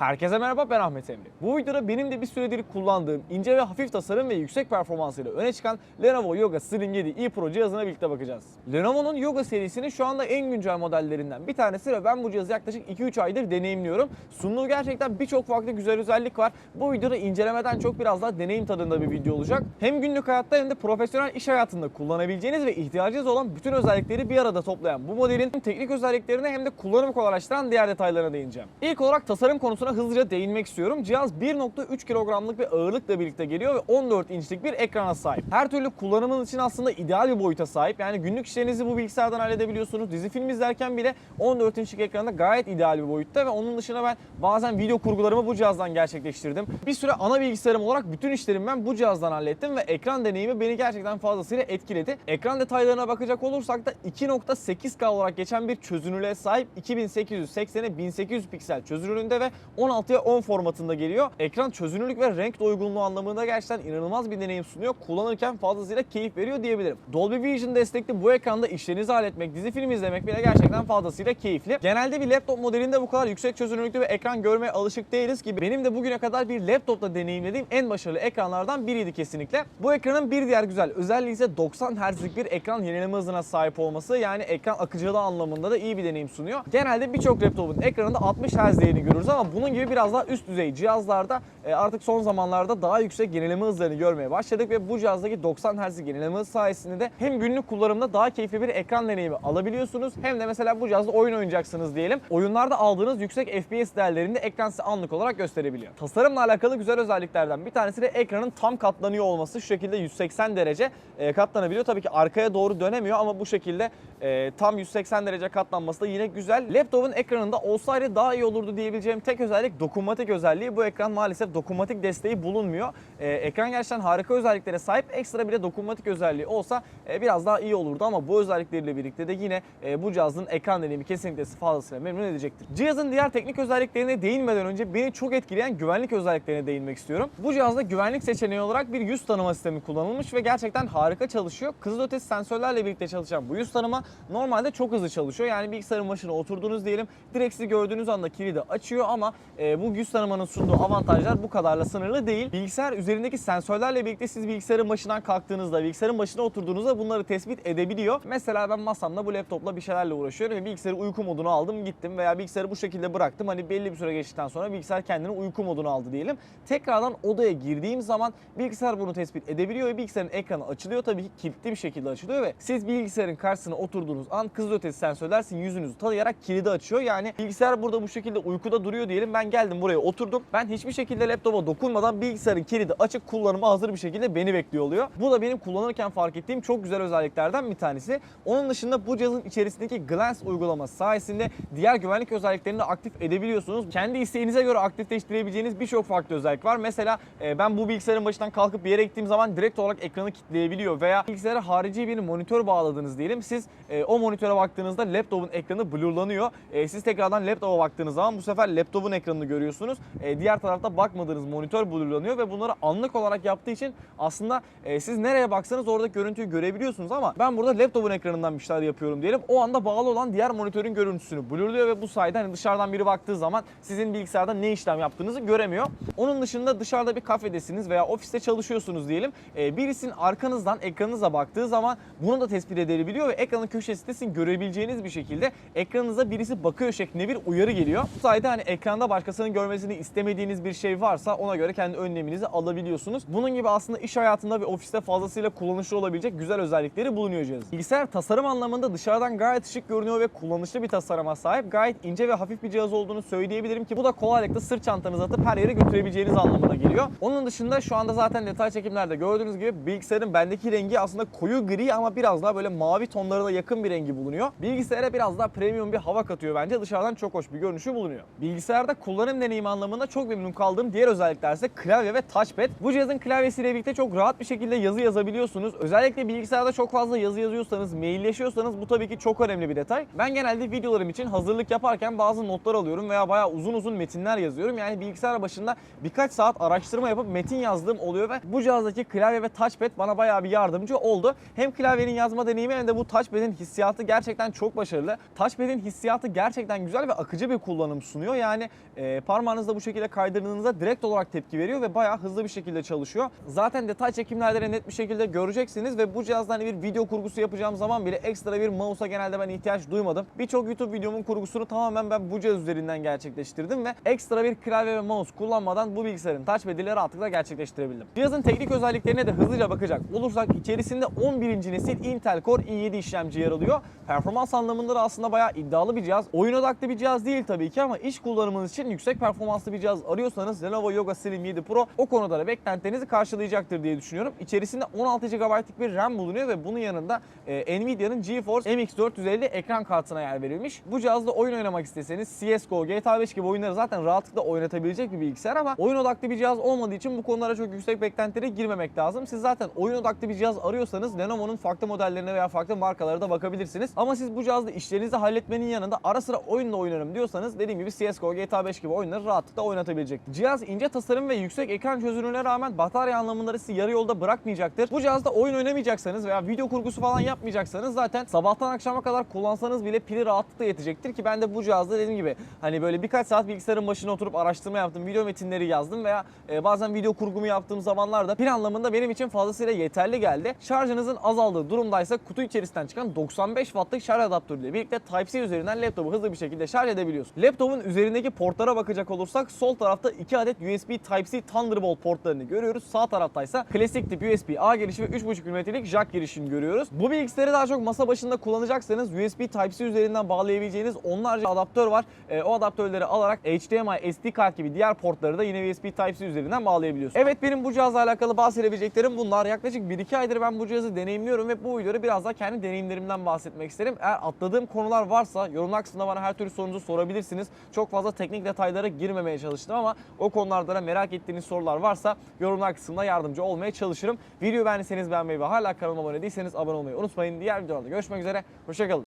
Herkese merhaba ben Ahmet Emre. Bu videoda benim de bir süredir kullandığım ince ve hafif tasarım ve yüksek performansıyla öne çıkan Lenovo Yoga Slim 7 E Pro cihazına birlikte bakacağız. Lenovo'nun Yoga serisinin şu anda en güncel modellerinden bir tanesi ve ben bu cihazı yaklaşık 2-3 aydır deneyimliyorum. Sunduğu gerçekten birçok farklı güzel özellik var. Bu videoda incelemeden çok biraz daha deneyim tadında bir video olacak. Hem günlük hayatta hem de profesyonel iş hayatında kullanabileceğiniz ve ihtiyacınız olan bütün özellikleri bir arada toplayan bu modelin teknik özelliklerine hem de kullanımı kolaylaştıran diğer detaylarına değineceğim. İlk olarak tasarım konusuna hızlıca değinmek istiyorum. Cihaz 1.3 kilogramlık bir ağırlıkla birlikte geliyor ve 14 inçlik bir ekrana sahip. Her türlü kullanımın için aslında ideal bir boyuta sahip. Yani günlük işlerinizi bu bilgisayardan halledebiliyorsunuz. Dizi film izlerken bile 14 inçlik ekranda gayet ideal bir boyutta ve onun dışında ben bazen video kurgularımı bu cihazdan gerçekleştirdim. Bir süre ana bilgisayarım olarak bütün işlerimi ben bu cihazdan hallettim ve ekran deneyimi beni gerçekten fazlasıyla etkiledi. Ekran detaylarına bakacak olursak da 2.8K olarak geçen bir çözünürlüğe sahip 2880'e 1800 piksel çözünürlüğünde ve 16'ya 10 formatında geliyor. Ekran çözünürlük ve renk doygunluğu anlamında gerçekten inanılmaz bir deneyim sunuyor. Kullanırken fazlasıyla keyif veriyor diyebilirim. Dolby Vision destekli bu ekranda işlerinizi halletmek, dizi film izlemek bile gerçekten fazlasıyla keyifli. Genelde bir laptop modelinde bu kadar yüksek çözünürlüklü bir ekran görmeye alışık değiliz ki benim de bugüne kadar bir laptopla deneyimlediğim en başarılı ekranlardan biriydi kesinlikle. Bu ekranın bir diğer güzel özelliği ise 90 Hz'lik bir ekran yenileme hızına sahip olması. Yani ekran akıcılığı anlamında da iyi bir deneyim sunuyor. Genelde birçok laptopun ekranında 60 Hz değerini görürüz ama bunun gibi biraz daha üst düzey cihazlarda e, artık son zamanlarda daha yüksek yenileme hızlarını görmeye başladık ve bu cihazdaki 90 Hz yenileme hızı sayesinde de hem günlük kullanımda daha keyifli bir ekran deneyimi alabiliyorsunuz hem de mesela bu cihazda oyun oynayacaksınız diyelim. Oyunlarda aldığınız yüksek FPS değerlerinde ekran size anlık olarak gösterebiliyor. Tasarımla alakalı güzel özelliklerden bir tanesi de ekranın tam katlanıyor olması. Şu şekilde 180 derece e, katlanabiliyor. Tabii ki arkaya doğru dönemiyor ama bu şekilde e, tam 180 derece katlanması da yine güzel. Laptopun ekranında olsaydı daha iyi olurdu diyebileceğim tek özellik dokunmatik özelliği. Bu ekran maalesef dokunmatik desteği bulunmuyor. E, ekran gerçekten harika özelliklere sahip. Ekstra bir de dokunmatik özelliği olsa e, biraz daha iyi olurdu ama bu özellikleriyle birlikte de yine e, bu cihazın ekran deneyimi kesinlikle fazlasıyla memnun edecektir. Cihazın diğer teknik özelliklerine değinmeden önce beni çok etkileyen güvenlik özelliklerine değinmek istiyorum. Bu cihazda güvenlik seçeneği olarak bir yüz tanıma sistemi kullanılmış ve gerçekten harika çalışıyor. Kızılötesi sensörlerle birlikte çalışan bu yüz tanıma normalde çok hızlı çalışıyor. Yani bilgisayarın başına oturduğunuz diyelim direkt gördüğünüz anda kilidi açıyor ama e, bu yüz tanımanın sunduğu avantajlar bu kadarla sınırlı değil. Bilgisayar üzerindeki sensörlerle birlikte siz bilgisayarın başından kalktığınızda, bilgisayarın başına oturduğunuzda bunları tespit edebiliyor. Mesela ben masamda bu laptopla bir şeylerle uğraşıyorum ve bilgisayarı uyku moduna aldım gittim veya bilgisayarı bu şekilde bıraktım. Hani belli bir süre geçtikten sonra bilgisayar kendini uyku moduna aldı diyelim. Tekrardan odaya girdiğim zaman bilgisayar bunu tespit edebiliyor ve bilgisayarın ekranı açılıyor. Tabii ki kilitli bir şekilde açılıyor ve siz bilgisayarın karşısına oturduğunuz an kızılötesi sensörler sizin yüzünüzü tanıyarak kilidi açıyor. Yani bilgisayar burada bu şekilde uykuda duruyor diyelim. Ben geldim buraya oturdum. Ben hiçbir şekilde laptopa dokunmadan bilgisayarın kilidi açık kullanıma hazır bir şekilde beni bekliyor oluyor. Bu da benim kullanırken fark ettiğim çok güzel özelliklerden bir tanesi. Onun dışında bu cihazın içerisindeki Glance uygulaması sayesinde diğer güvenlik özelliklerini de aktif edebiliyorsunuz. Kendi isteğinize göre aktifleştirebileceğiniz birçok farklı özellik var. Mesela e, ben bu bilgisayarın başından kalkıp bir yere gittiğim zaman direkt olarak ekranı kilitleyebiliyor veya bilgisayara harici bir monitör bağladınız diyelim. Siz e, o monitöre baktığınızda laptopun ekranı blurlanıyor. E, siz tekrardan laptopa baktığınız zaman bu sefer laptopun ekranını görüyorsunuz. E, diğer tarafta bakmadığınız monitör blurlanıyor ve bunları anlık olarak yaptığı için aslında e, siz nereye baksanız orada görüntüyü görebiliyorsunuz ama ben burada laptopun ekranından bir şeyler yapıyorum diyelim. O anda bağlı olan diğer monitörün görüntüsünü blurluyor ve bu sayede hani dışarıdan biri baktığı zaman sizin bilgisayarda ne işlem yaptığınızı göremiyor. Onun dışında dışarıda bir kafedesiniz veya ofiste çalışıyorsunuz diyelim. E, birisinin arkanızdan ekranınıza baktığı zaman bunu da tespit edebiliyor ve ekranın köşesinde sizin görebileceğiniz bir şekilde ekranınıza birisi bakıyor şeklinde bir uyarı geliyor. Bu sayede hani ekranda başkasının görmesini istemediğiniz bir şey varsa ona göre kendi önleminizi alabiliyorsunuz. Bunun gibi aslında iş hayatında ve ofiste fazlasıyla kullanışlı olabilecek güzel özellikleri bulunuyor cihazın. Bilgisayar tasarım anlamında dışarıdan gayet şık görünüyor ve kullanışlı bir tasarıma sahip. Gayet ince ve hafif bir cihaz olduğunu söyleyebilirim ki bu da kolaylıkla sırt çantanıza atıp her yere götürebileceğiniz anlamına geliyor. Onun dışında şu anda zaten detay çekimlerde gördüğünüz gibi bilgisayarın bendeki rengi aslında koyu gri ama biraz daha böyle mavi tonlarına yakın bir rengi bulunuyor. Bilgisayara biraz daha premium bir hava katıyor bence. Dışarıdan çok hoş bir görünüşü bulunuyor. Bilgisayarda kullanım deneyimi anlamında çok memnun kaldığım diğer özellikler ise klavye ve touchpad. Bu cihazın klavyesiyle birlikte çok rahat bir şekilde yazı yazabiliyorsunuz. Özellikle bilgisayarda çok fazla yazı yazıyorsanız, mailleşiyorsanız bu tabii ki çok önemli bir detay. Ben genelde videolarım için hazırlık yaparken bazı notlar alıyorum veya bayağı uzun uzun metinler yazıyorum. Yani bilgisayar başında birkaç saat araştırma yapıp metin yazdığım oluyor ve bu cihazdaki klavye ve touchpad bana bayağı bir yardımcı oldu. Hem klavyenin yazma deneyimi hem de bu touchpad'in hissiyatı gerçekten çok başarılı. Touchpad'in hissiyatı gerçekten güzel ve akıcı bir kullanım sunuyor. Yani e, parmağınızla bu şekilde kaydırdığınızda direkt olarak tepki veriyor ve bayağı hızlı bir şekilde çalışıyor. Zaten detay çekimlerde de net bir şekilde göreceksiniz ve bu cihazda hani bir video kurgusu yapacağım zaman bile ekstra bir mouse'a genelde ben ihtiyaç duymadım. Birçok YouTube videomun kurgusunu tamamen ben bu cihaz üzerinden gerçekleştirdim ve ekstra bir klavye ve mouse kullanmadan bu bilgisayarın touchpad'iyle rahatlıkla gerçekleştirebildim. Cihazın teknik özelliklerine de hızlıca bakacak olursak içerisinde 11. nesil Intel Core i7 işlemci yer alıyor. Performans anlamında da aslında bayağı iddialı bir cihaz. Oyun odaklı bir cihaz değil tabii ki ama iş kullanımınız için yüksek performanslı bir cihaz arıyorsanız Lenovo Yoga Slim 7 Pro o konuda da beklentilerinizi karşılayacaktır diye düşünüyorum. İçerisinde 16 GB'lık bir RAM bulunuyor ve bunun yanında e, Nvidia'nın GeForce MX450 ekran kartına yer verilmiş. Bu cihazda oyun oynamak isteseniz CSGO, GTA 5 gibi oyunları zaten rahatlıkla oynatabilecek bir bilgisayar ama oyun odaklı bir cihaz olmadığı için bu konulara çok yüksek beklentilere girmemek lazım. Siz zaten oyun odaklı bir cihaz arıyorsanız Lenovo'nun farklı modellerine veya farklı markalara da bakabilirsiniz. Ama siz bu cihazda işlerinizi halletmenin yanında ara sıra oyunla oynarım diyorsanız dediğim gibi CSGO, GTA 5 gibi oyunları rahatlıkla oynatabilecek. Cihaz ince tasarım ve yüksek ekran çözünürlüğüne rağmen batarya anlamında da sizi yarı yolda bırakmayacaktır. Bu cihazda oyun oynamayacaksanız veya video kurgusu falan yapmayacaksanız zaten sabahtan akşama kadar kullansanız bile pili rahatlıkla yetecektir ki ben de bu cihazda dediğim gibi hani böyle birkaç saat bilgisayarın başına oturup araştırma yaptım, video metinleri yazdım veya e, bazen video kurgumu yaptığım zamanlarda pil anlamında benim için fazlasıyla yeterli geldi. Şarjınızın azaldığı durumdaysa kutu içerisinden çıkan 95 wattlık şarj adaptörüyle birlikte Type-C üzerinden laptopu hızlı bir şekilde şarj edebiliyorsunuz. Laptopun üzerindeki portlara bakacak olursak sol tarafta 2 adet USB Type-C Thunderbolt portlarını görüyoruz. Sağ taraftaysa klasik tip USB-A girişi ve 3.5 mm'lik jack girişini görüyoruz. Bu bilgisayarı daha çok masa başında kullanacaksanız USB Type-C üzerinden bağlayabileceğiniz onlarca adaptör var. E, o adaptörleri alarak HDMI, SD kart gibi diğer portları da yine USB Type-C üzerinden bağlayabiliyorsunuz. Evet benim bu cihazla alakalı bahsedebileceklerim bunlar. Yaklaşık 1-2 aydır ben bu cihazı deneyimliyorum ve bu videoda biraz daha kendi deneyimlerimden bahsetmek isterim. Eğer atladığım konular varsa yorumlar kısmında bana her türlü sorunuzu sorabilirsiniz. Çok fazla teknik detaylara girmemeye çalıştım ama o konularda da merak ettiğiniz sorular varsa yorumlar kısmında yardımcı olmaya çalışırım. Videoyu beğendiyseniz beğenmeyi ve hala kanalıma abone değilseniz abone olmayı unutmayın. Diğer videolarda görüşmek üzere. Hoşçakalın.